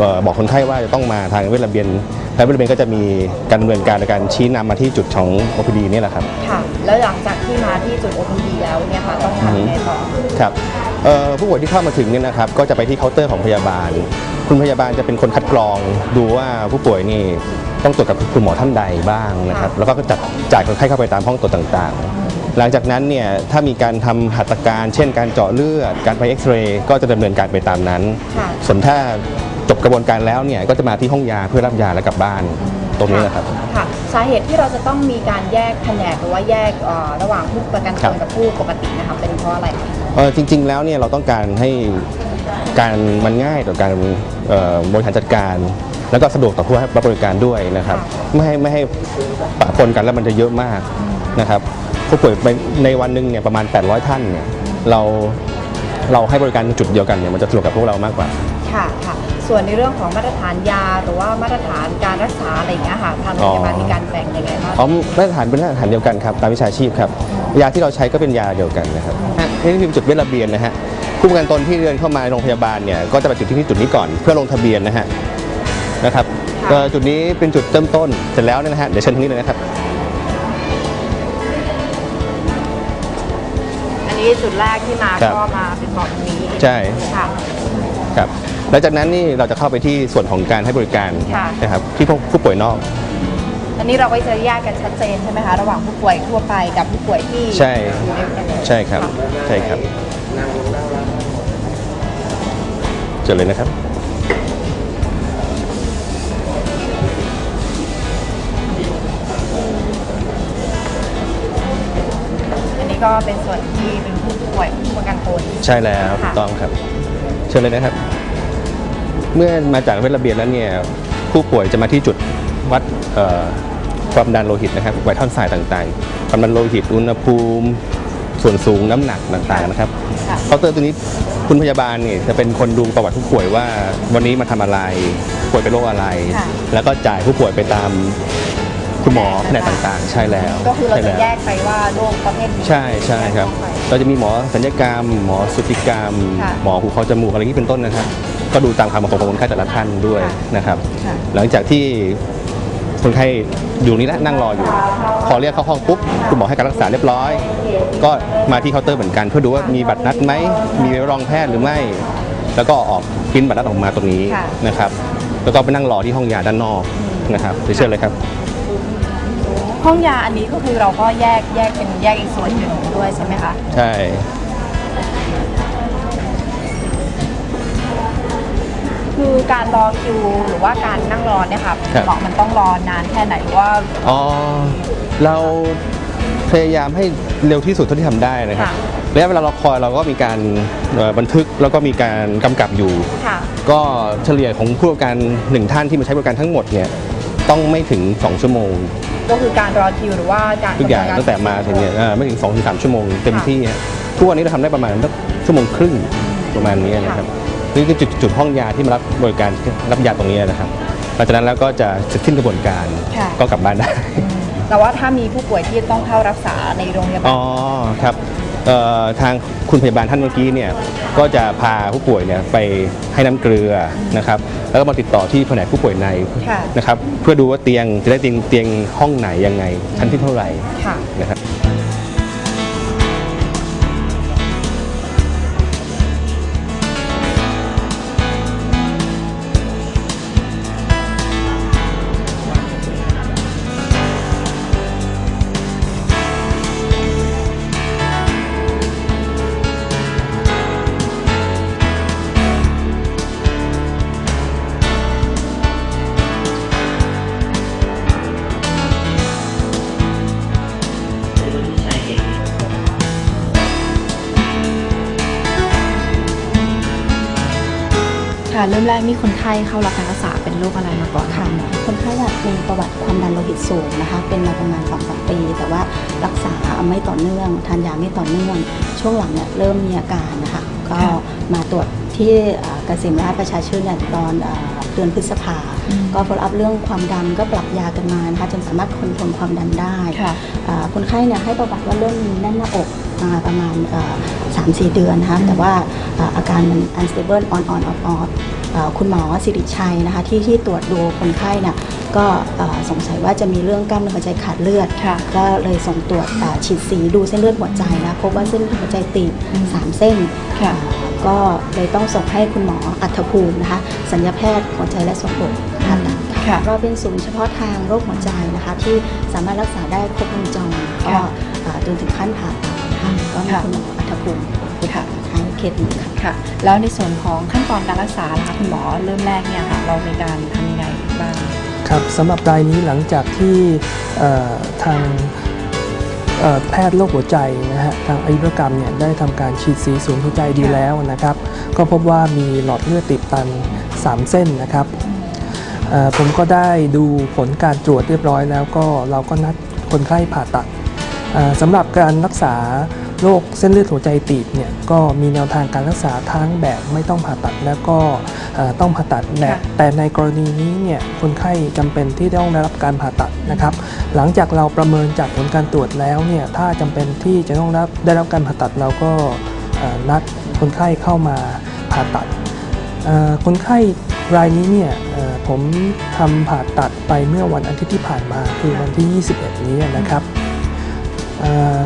เอ่อบอกคนไข้ว่าจะต้องมาทางเวชระเบียนและเวชระเบียนก็จะมีการดำเนินการในการชี้นำมาที่จุดของ OPD นี่แหละครับค่ะแล้วหลังจากที่มาที่จุด OPD แล้วเนี่ยค่ะต้องทำยังไงต่อครับเอ่อผู้ป่วยที่เข้ามาถึงเนี่ยนะครับก็จะไปที่เคาน์เตอร์ของพยาบาล คุณพยาบาลจะเป็นคนคัดกรอง ดูว่าผู้ป่วยนี่ต้องตรวจกับคุณหมอท่านใดบ้างนะครับค่ะแล้วก็จัดจ่ายคนไข้เข้าไปตามห้องตรวจต่างๆ หลังจากนั้นเนี่ยถ้ามีการทำหัตถการ เช่น การเจาะเลือด การไปเอ็กซเรย์ก็จะดำเนินการไปตามนั้นค่ะส่วนถ้า จบกระบวนการแล้วเนี่ยก็จะมาที่ห้องยาเพื่อรับยาแล้วกลับบ้านตรงนี้นะครับ ค่ะสาเหตุที่เราจะต้องมีการแยกแผนกหรือว่าแยกเอ่อระหว่างผู้ประกันตครันบกับผู้ปกตินะคะเป็นเพราะอะไรคะ เออจริง ๆ แล้วเนี่ยเราต้องการให้การมันง่ายต่อการเอ่อบริหารจัดการ แล้วก็สะดวกต่อผู้ให้รับบริการด้วยนะครับ ไม่ให้ไม่ให้ปะปนกันแล้วมันจะเยอะมากนะครับผู้ป่วยในในวันหนึ่งเนี่ยประมาณ 800 ท่านเนี่ยเราเราให้บริการจุดเดียวกันเนี่ยมันจะสะดวกกับพวกเรามากกว่า ค่ะค่ะ ส่วนในเรื่องของมาตรฐานยา หรือว่ามาตรฐานการรักษาอะไรอย่างเงี้ยค่ะทางโรงพยาบาลอ๋อมีการแบ่งยังไงบ้างอ๋อมาตรฐานเป็นมาตรฐานเดียวกันครับตามวิชาชีพครับยาที่เราใช้ก็เป็นยาเดียวกันนะครับนี่คือจุดเวชระเบียนนะฮะผู้ประกันตนที่เดินเข้ามาในโรงพยาบาลเนี่ยก็จะไปจุดที่จุดนี้ก่อนเพื่อลงทะเบียนนะฮะนะครับค่ะเอ่อจุดนี้เป็นจุดเริ่มต้นเสร็จแล้วเนี่ยนะฮะเดี๋ยวเชิญทางนี้เลยนะครับอันนี้จุดแรกที่มาครับก็มาเป็นบอกตรงนี้ใช่ค่ะครับ หลังจากนั้นนี่เราจะเข้าไปที่ส่วนของการให้บริการค่ะ นะครับที่พวกผู้ป่วยนอก อันนี้เราก็จะแยกกันชัดเจนใช่ไหมคะระหว่างผู้ป่วยทั่วไปกับผู้ป่วยที่ใช่ อยู่ในประเทศใช่ครับะใช่ครับเจอเลยนะครับ อันนี้ก็เป็นส่วนที่เป็นผู้ป่วยผู้ประกันตน ใช่แล้วค่ะ ถูกต้องครับ เชิญเลยนะครับ เมื่อมาจากเวชระเบียนแล้วเนี่ยผู้ป่วยจะมาที่จุดวัดเอ่อความดันโลหิตนะครับไวท์ท่อนสายต่างๆ ความดันโลหิต อุณหภูมิ ส่วนสูงน้ำหนักต่างๆนะครับค่ะเคาน์เตอร์ตัวนี้คุณพยาบาลเนี่ยจะเป็นคนดูประวัติผู้ป่วยว่าวันนี้มาทำอะไร ป่วยเป็นโรคอะไรค่ะแล้วก็จ่ายผู้ป่วยไปตามคุณหมอแผนกต่างๆ ใช่แล้ว ก็คือเราใช่จะแล้วแยกไปว่าโรคประเภทนี้ใช่ใช่ครับแยกออกไปเราจะมีหมอสัญญกรรม หมอสุติกรรมค่ะหมอหูคอจมูกอะไรนี้เป็นต้นนะครับ ก็ดูตามความเหมาะสมของคนไข้แต่ละท่านด้วยค่ะนะครับค่ะหลังจากที่คนไข้อยู่นี่แหละนั่งรออยู่ พอเรียกเข้าห้องปุ๊บคุณหมอให้การรักษาเรียบร้อย ก็มาที่เคาน์เตอร์เหมือนกัน เพื่อดูว่ามีบัตรนัดไหมมีใบรับรองแพทย์หรือไม่ แล้วก็ออกปริ้นบัตรนัดออกมาตรงนี้ค่ะนะครับแล้วก็ไปนั่งรอที่ห้องยาด้านนอกนะครับเดี๋ยวเชิญเลยครับ ห้องยาอันนี้ก็คือเราก็แยกแยกเป็นแยกอีกส่วนหนึ่งด้วยใช่ไหมคะใช่ คือการรอคิวหรือว่าการนั่งรอเนี่ยค่ะครับ หมอมันต้องรอนานแค่ไหนหรือว่า อ๋อเราพยายามให้เร็วที่สุดเท่าที่ทำได้นะครับค่ะ ระยะเวลาเราคอยเราก็มีการเอ่อบันทึกแล้วก็มีการกำกับอยู่ ค่ะ ก็เฉลี่ยของผู้ประกันหนึ่งท่านที่มาใช้บริการทั้งหมดเนี่ยต้องไม่ถึง 2 ชั่วโมง ก็คือการรอคิวหรือว่าการทุกอย่างดำเนินตั้งแต่มาถึงเนี่ยเอ่อไม่ถึง2-3ถึงชั่วโมงเต็มที่ฮะทุกวันนี้เราทำได้ประมาณสักชั่วโมงครึ่งประมาณนี้นะครับ นี่คือจุดจุดห้องยาที่มารับบริการรับยาตรงนี้นะครับหลังจากนั้นแล้วก็จะเสร็จสิ้นกระบวนการค่ะ ก็กลับบ้านได้ แต่ว่าถ้ามีผู้ป่วยที่ต้องเข้ารักษาในโรงพยาบาอ๋ลอครับเอ่อทางคุณพยาบาลท่านเมื่อกี้เนี่ยก็จะพาผู้ป่วยเนี่ยไปให้น้ำเกลือนะครับแล้วก็มาติดต่อที่แผนกผู้ป่วยในค่ะ นะครับเพื่อดูว่าเตียงจะได้เตียงเตียงห้องไหนยังไงชั้นที่เท่าไหร่ค่ะ นะครับ ค่ะ เริ่มแรกนี่คนไข้เข้ารับการรักษาเป็นโรคอะไรมาก่อนคะค่ะ คนไข้แบบมีประวัติความดันโลหิตสูงนะคะ เป็นมาประมาณ2อสปี แต่ว่ารักษาไม่ต่อเนื่อง ทานยาไม่ต่อเนื่อง ช่วงหลังเนี่ยเริ่มมีอาการนะคะ ก็มาตรวจที่เอ่อเกษมราชประชาชื่นเนี่ยตอนเอ่อเดือนพฤษภา ก็ follow up เรื่องความดันก็ปรับยากันมานะคะจนสามารถคอนโทรลความดันได้ค่ะอ่าคนไข้เนี่ยให้ประวัติว่าเริ่มมีแน่นหน้าอกมาประมาณเอ่อ 3-4 เดือนนะคะแต่ว่าเอ่ออาการมัน unstable on on off off เอ่อคุณหมอสิริชัยนะคะที่ที่ตรวจดูคนไข้เนี่ยก็เอ่อสงสัยว่าจะมีเรื่องกล้ามเนื้อหัวใจขาดเลือดค่ะก็เลยส่งตรวจเอ่อฉีดสีดูเส้นเลือดหัวใจนะพบว่าเส้นเลือดหัวใจตีบสามเส้นค่ะก็เลยต้องส่งให้คุณหมออัฐภูมินะคะสัญญาแพทย์หัวใจและสมองผ่าตัดค่ะเราเป็นศูนย์เฉพาะทางโรคหัวใจนะคะที่สามารถรักษาได้ครบวงจรก็ค่ะเอ่อจนถึงขั้นผ่าตัดนะคะ ก็มีค่ะคุณหมออัฐภูมิค่ะทางเขตหนึ่งค่ะค่ะ แล้วในส่วนของขั้นตอนการรักษาล่ะคะคุณหมอเริ่มแรกเนี่ยค่ะเราในการทำยังไงบ้างครับสำหรับรายนี้หลังจากที่เอ่อทางเอ่อแพทย์โรคหัวใจนะฮะทางอายุรกรรมเนี่ยได้ทำการฉีดสีสูงหัวใจดีแล้วนะครับ ก็พบว่ามีหลอดเลือดติดตัน 3 เส้นนะครับเอ่อผมก็ได้ดูผลการตรวจเรียบร้อยแล้วก็เราก็นัดคนไข้ผ่าตัดเอ่อ สำหรับการรักษาโรคเส้นเลือดหัวใจตีบเนี่ยก็มีแนวทางการรักษาทั้งแบบไม่ต้องผ่าตัดแล้วก็เอ่อต้องผ่าตัดแบบค่ะแต่ในกรณีนี้เนี่ยคนไข้จำเป็นที่ต้องได้รับการผ่าตัดนะครับ หลังจากเราประเมินจากผลการตรวจแล้วเนี่ยถ้าจำเป็นที่จะต้องรับได้รับการผ่าตัดเราก็เอ่อนัดคนไข้เข้ามาผ่าตัดเอ่อคนไข้รายนี้เนี่ยเอ่อผมทำผ่าตัดไปเมื่อวันอาทิตย์ที่ผ่านมาคือวันที่ 21 นี้นะครับ เอ่อ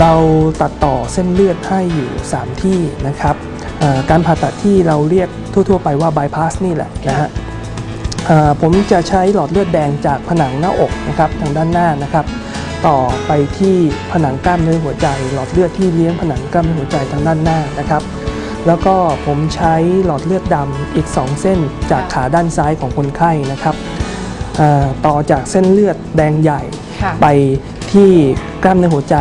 เราตัดต่อเส้นเลือดให้อยู่ 3 ที่นะครับเอ่อการผ่าตัดที่เราเรียกทั่ว ๆ ไปว่าบายพาสนี่แหละนะฮะเอ่อผมจะใช้หลอดเลือดแดงจากผนังหน้าอกนะครับทางด้านหน้านะครับ ต่อไปที่ผนังกล้ามเนื้อหัวใจ หลอดเลือดที่เลี้ยงผนังกล้ามเนื้อหัวใจทางด้านหน้านะครับ แล้วก็ผมใช้หลอดเลือดดำอีก 2 เส้นจากขาด้านซ้ายของคนไข้นะครับเอ่อต่อจากเส้นเลือดแดงใหญ่ค่ะไปที่ กล้ามเนื้อหัวใจ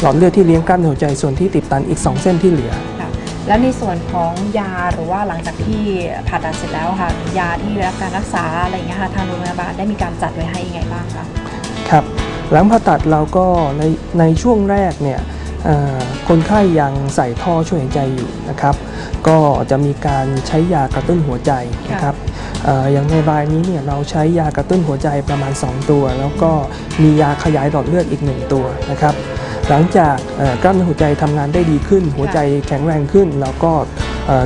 หลอดเลือดที่เลี้ยงกล้ามเนื้อหัวใจส่วนที่ติดตันอีก 2 เส้นที่เหลือค่ะแล้วในส่วนของยาหรือว่าหลังจากที่ผ่าตัดเสร็จแล้วค่ะ ยาที่รับการรักษาอะไรอย่างเงี้ยค่ะทางโรงพยาบาลได้มีการจัดไว้ให้ยังไงบ้างคะครับ หลังผ่าตัดเราก็ในในช่วงแรกเนี่ยเอ่อ คนไข้ยังใส่ท่อช่วยหายใจอยู่นะครับ ก็จะมีการใช้ยากระตุ้นหัวใจนะครับอย่างในรายนี้เนี่ยเราใช้ยากระตุ้นหัวใจประมาณ 2 ตัว แล้วก็มียาขยายหลอดเลือดอีก 1 ตัวนะครับ หลังจากกล้ามเนื้อหัวใจทำงานได้ดีขึ้น หัวใจแข็งแรงขึ้น แล้วก็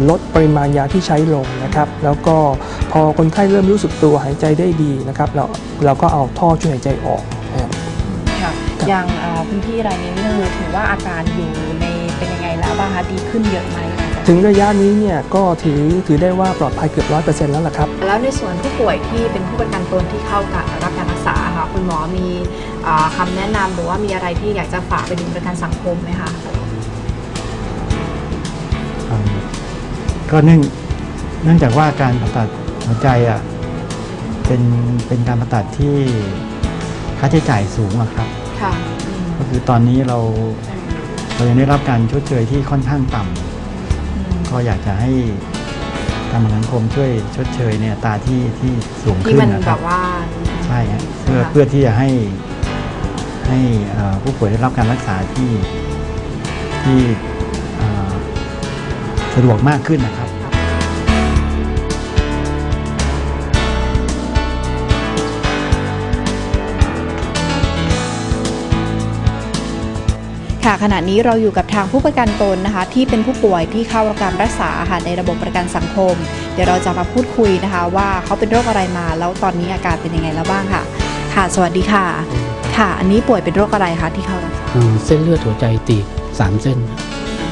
ลดปริมาณยาที่ใช้ลงนะครับ แล้วก็พอคนไข้เริ่มรู้สึกตัวหายใจได้ดีนะครับเราเราก็เอาท่อช่วยหายใจออก อย่างเอ่อคุณพี่รายนี้นี่คือถือว่าอาการอยู่ในเป็นยังไงแล้วบ้างคะดีขึ้นเยอะไหมหลังจากถึงระยะนี้เนี่ยก็ถือถือได้ว่าปลอดภัยเกือบร้อยเปอร์เซ็นต์แล้วล่ะครับ แล้วในส่วนผู้ป่วยที่เป็นผู้ประกันตนที่เข้ากับรับการรักษาค่ะคุณหมอมีเอ่อคำแนะนำหรือว่ามีอะไรที่อยากจะฝากไปถึงประกันสังคมไหมคะอ่าก็เนื่องเนื่องจากว่าการผ่าตัดหัวใจอะเป็นเป็นการผ่าตัดที่ค่าใช้จ่ายสูงอะครับ ค่ะ ก็คือตอนนี้เราเรายังได้รับการชดเชยที่ค่อนข้างต่ำก็อยากจะให้ทางสังคมช่วยชดเชยในอัตราที่ที่สูงที่ขึ้นมันนะคแบรับบว่าใช่ฮะเพื่อค่ะเพื่อที่จะให้ให้เอ่อผู้ป่วยได้รับการรักษาที่ที่เอ่อสะดวกมากขึ้นนะครับ ค่ะขณะนี้เราอยู่กับทางผู้ประกันตนนะคะ ที่เป็นผู้ป่วยที่เข้ารับการรักษาค่ะในระบบประกันสังคม เดี๋ยวเราจะมาพูดคุยนะคะ ว่าเขาเป็นโรคอะไรมา แล้วตอนนี้อาการเป็นยังไงแล้วบ้างค่ะ ค่ะ สวัสดีค่ะ ค่ะ อันนี้ป่วยเป็นโรคอะไรคะที่เข้ารักษาอ่าเส้นเลือดหัวใจตีบสามเส้น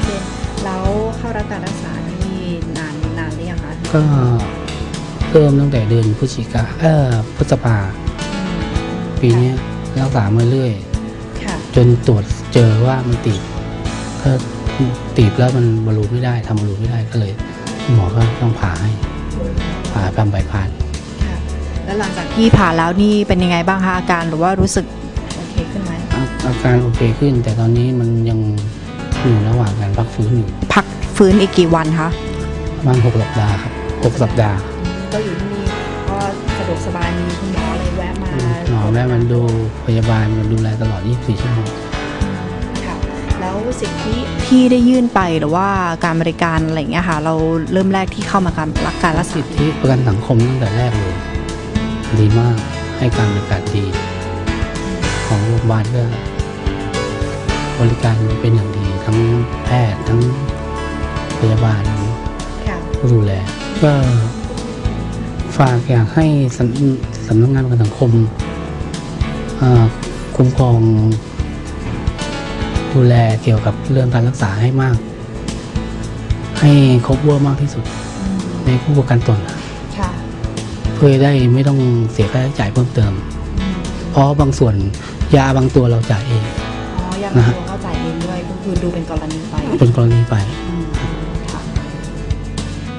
เส้นแล้วเข้ารับการรักษานี่นานนานหรือยังคะก็เริ่มตั้งแต่เดือนพฤศจิกาเออพฤษภาปีเนี้ยรักษามาเรื่อยค่ะจนตรวจ เจอว่ามันตีบก็ตีบแล้วมันบรรลุไม่ได้ทำบรรลุไม่ได้ก็เลยหมอก็ต้องผ่าให้ผ่าทำใบพานค่ะแล้วหลังจากที่ผ่าแล้วนี่เป็นยังไงบ้างคะอาการหรือว่ารู้สึกโอเคขึ้นไหมอาอาการโอเคขึ้น แต่ตอนนี้มันยังอยู่ระหว่างการพักฟื้นอยู่พักฟื้นอีกกี่วันคะประมาณหกสัปดาห์ครับหกสัปดาห์ ก็อยู่ที่นี่ก็สะดวกสบายมีคุณหมออะไรแวะมาหมอแม่มันดูพยาบาลมันดูแลตลอด 24 ชั่วโมงค่ะ แล้วสิ่งที่ที่ได้ยื่นไปหรือว่าการบริการอะไรอย่างเงี้ยค่ะ เราเริ่มแรกที่เข้ามาการรักการรักษาสิทธิประกันสังคมตั้งแต่แรกเลย ดีมากให้การบริการดี ของโรงพยาบาลก็บริการเป็นอย่างดีทั้งแพทย์ทั้งพยาบาลค่ะผู้ดูแลก็ฝากอยากให้สำสำนักงานประกันสังคมเอ่อคุ้มครอง ดูแลเกี่ยวกับเรื่องการรักษาให้มาก ให้ครบเวอร์มากที่สุด ในผู้ประกันตนนะค่ะ เพื่อได้ไม่ต้องเสียค่าใช้จ่ายเพิ่มเติม เพราะบางส่วนยาบางตัวเราจ่ายเอง อ๋อยังนะฮะ ตัวเข้าใจเองด้วยก็คือดูเป็นกรณีไปเป็นกรณีไป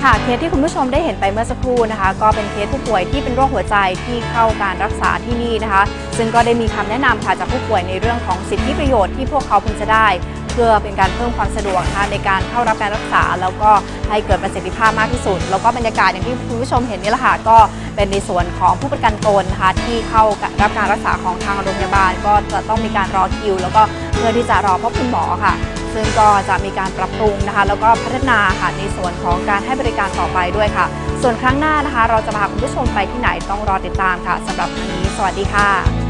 ค่ะเคสที่คุณผู้ชมได้เห็นไปเมื่อสักครู่นะคะ ก็เป็นเคสผู้ป่วยที่เป็นโรคหัวใจที่เข้าการรักษาที่นี่นะคะ ซึ่งก็ได้มีคำแนะนำค่ะจากผู้ป่วยในเรื่องของสิทธิประโยชน์ที่พวกเขาพึงจะได้ เพื่อเป็นการเพิ่มความสะดวกนะคะในการเข้ารับการรักษา แล้วก็ให้เกิดประสิทธิภาพมากที่สุด แล้วก็บรรยากาศอย่างที่คุณผู้ชมเห็นนี่แหละค่ะก็เป็นในส่วนของผู้ประกันตนนะคะที่เข้ารับการรักษาของทางโรงพยาบาล ก็จะต้องมีการรอคิว แล้วก็เพื่อที่จะรอพบคุณหมอค่ะ ซึ่งก็จะมีการปรับปรุงนะคะ แล้วก็พัฒนาค่ะในส่วนของการให้บริการต่อไปด้วยค่ะ ส่วนครั้งหน้านะคะ เราจะพาคุณผู้ชมไปที่ไหนต้องรอติดตามค่ะสำหรับครั้งนี้ สวัสดีค่ะ